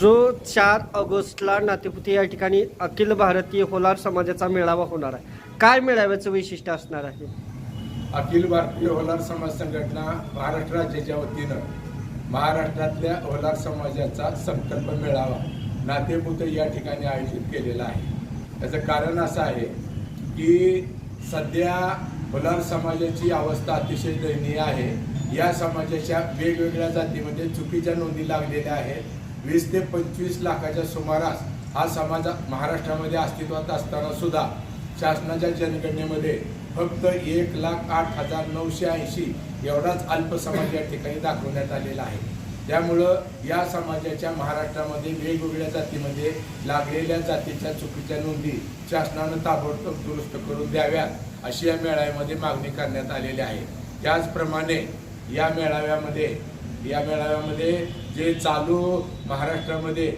जो चार ऑगस्टला नातेपुती या ठिकाणी अखिल भारतीय होलार समाजाचा मेळावा होणार आहे. काय मेळाव्याचं वैशिष्ट्य असणार आहे? अखिल भारतीय होलार समाज संघटना महाराष्ट्र राज्याच्या वतीनं महाराष्ट्रातल्या होलार समाजाचा संकल्प मेळावा नातेपुत या ठिकाणी आयोजित केलेला आहे. त्याचं कारण असं आहे की सध्या होलार समाजाची अवस्था अतिशय दयनीय आहे. या समाजाच्या वेगवेगळ्या जातीमध्ये चुकीच्या नोंदी लागलेल्या आहेत. वीस ते पंचवीस लाखाच्या सुमारास हा समाज महाराष्ट्रामध्ये अस्तित्वात असताना सुद्धा शासनाच्या जनगणनेमध्ये फक्त एक लाख आठ हजार नऊशे ऐंशी एवढाच अल्प समाज या ठिकाणी दाखवण्यात आलेला आहे. त्यामुळं या समाजाच्या महाराष्ट्रामध्ये वेगवेगळ्या जातीमध्ये लागलेल्या जातीच्या चुकीच्या नोंदी शासनानं ताबडतोब दुरुस्त करून द्याव्यात अशी या मेळाव्यामध्ये मागणी करण्यात आलेली आहे. त्याचप्रमाणे या मेळाव्यामध्ये या मेळाव्यामध्ये जे चालू महाराष्ट्रामध्ये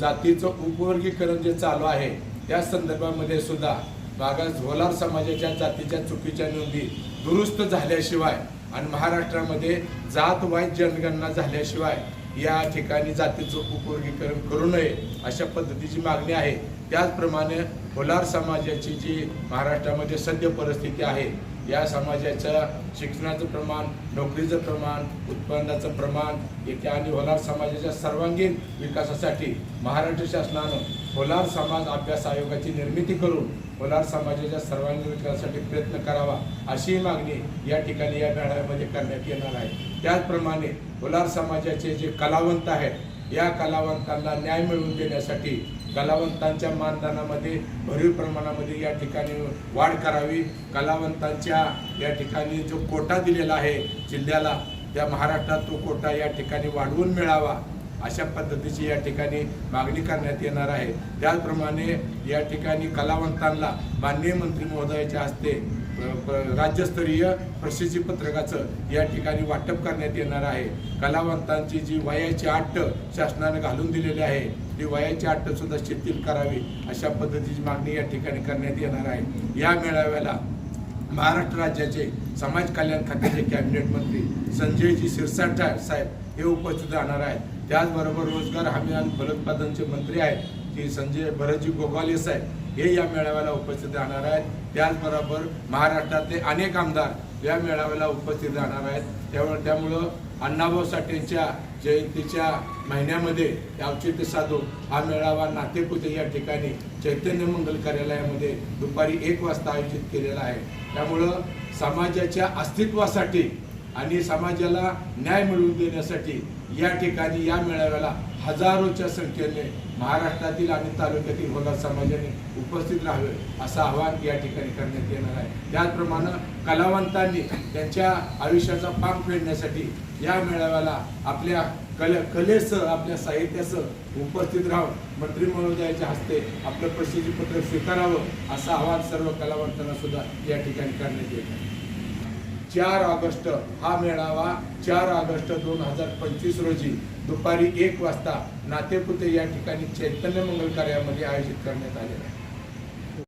जातीचं उपवर्गीकरण जे चालू आहे त्या संदर्भामध्ये सुद्धा मागास झोलार समाजाच्या जातीच्या चुकीच्या नोंदी दुरुस्त झाल्याशिवाय आणि महाराष्ट्रामध्ये जात वाईट जनगणना झाल्याशिवाय या ठिकाणी जातीचं उपवर्गीकरण करू नये अशा पद्धतीची मागणी आहे. त्याचप्रमाणे होलार समाजाची जी महाराष्ट्रामध्ये सद्य परिस्थिती आहे या समाजाच्या शिक्षणाचं प्रमाण नोकरीचं प्रमाण उत्पन्नाचं प्रमाण येथे आणि होलार समाजाच्या सर्वांगीण विकासासाठी महाराष्ट्र शासनानं होलार समाज अभ्यास आयोगाची निर्मिती करून होलार समाजाच्या सर्वांगीण विकासासाठी प्रयत्न करावा अशी मागणी या ठिकाणी या मेळाव्यामध्ये करण्यात येणार आहे. त्याचप्रमाणे होलार समाजाचे जे कलावंत आहेत या कलावंतांना न्याय मिळवून देण्यासाठी कलावंतांच्या मानधनामध्ये भरीव प्रमाणामध्ये या ठिकाणी वाढ करावी. कलावंतांच्या या ठिकाणी जो कोटा दिलेला आहे जिल्ह्याला त्या महाराष्ट्रात तो कोटा या ठिकाणी वाढवून मिळावा. अशा पद्धतीची या ठिकाणी मागणी करण्यात येणार आहे. त्याचप्रमाणे या ठिकाणी कलावंतांना माननीय मंत्री महोदयाच्या हस्ते राज्यस्तरीय प्रशस्ती पत्रकाचं या ठिकाणी वाटप करण्यात येणार आहे. कलावंतांची जी वयाची अट्ट शासनाने घालून दिलेली आहे ती वयाची आट्टसुद्धा शिथिल करावी अशा पद्धतीची मागणी या ठिकाणी करण्यात येणार आहे. या मेळाव्याला महाराष्ट्र राज्याचे समाज कल्याण खात्याचे कॅबिनेट मंत्री संजयजी शिरसाट साहेब हे उपस्थित राहणार आहेत. त्याचबरोबर रोजगार हमी आणि फलोत्पादनचे मंत्री आहेत. की संजय भरतजी गोगावले साहेब. हे या मेळाव्याला उपस्थित राहणार आहेत. त्याचबरोबर महाराष्ट्रातले अनेक आमदार या मेळाव्याला उपस्थित राहणार आहेत. त्यामुळे त्यामुळं अण्णाभाऊ साठेंच्या जयंतीच्या महिन्यामध्ये औचित्य साधून हा मेळावा नातेपुते या ठिकाणी चैतन्य मंगल कार्यालयामध्ये दुपारी एक वाजता आयोजित केलेला आहे. त्यामुळं समाजाच्या अस्तित्वासाठी आणि समाजाला न्याय मिळवून देण्यासाठी या ठिकाणी या मेळाव्याला हजारोच्या संख्येने महाराष्ट्रातील आणि तालुक्यातील होलार समाजाने उपस्थित राहावे असं आवाहन या ठिकाणी करण्यात येणार आहे. त्याचप्रमाणे कलावंतांनी त्यांच्या आयुष्याचा पाम फेडण्यासाठी या मेळाव्याला आपल्या कले कलेसह आपल्या साहित्यासह उपस्थित राहून मंत्री महोदयाच्या हस्ते आपलं प्रसिद्धीपत्र स्वीकारावं असं आवाहन सर्व कलावंतांना सुद्धा या ठिकाणी करण्यात येत आहे. चार ऑगस्ट हा मेळावा चार ऑगस्ट दोन हजार पंचवीस रोजी दुपारी एक वाजता नातेपुते या ठिकाणी चैतन्य मंगल कार्यामध्ये आयोजित करण्यात आलेला आहे.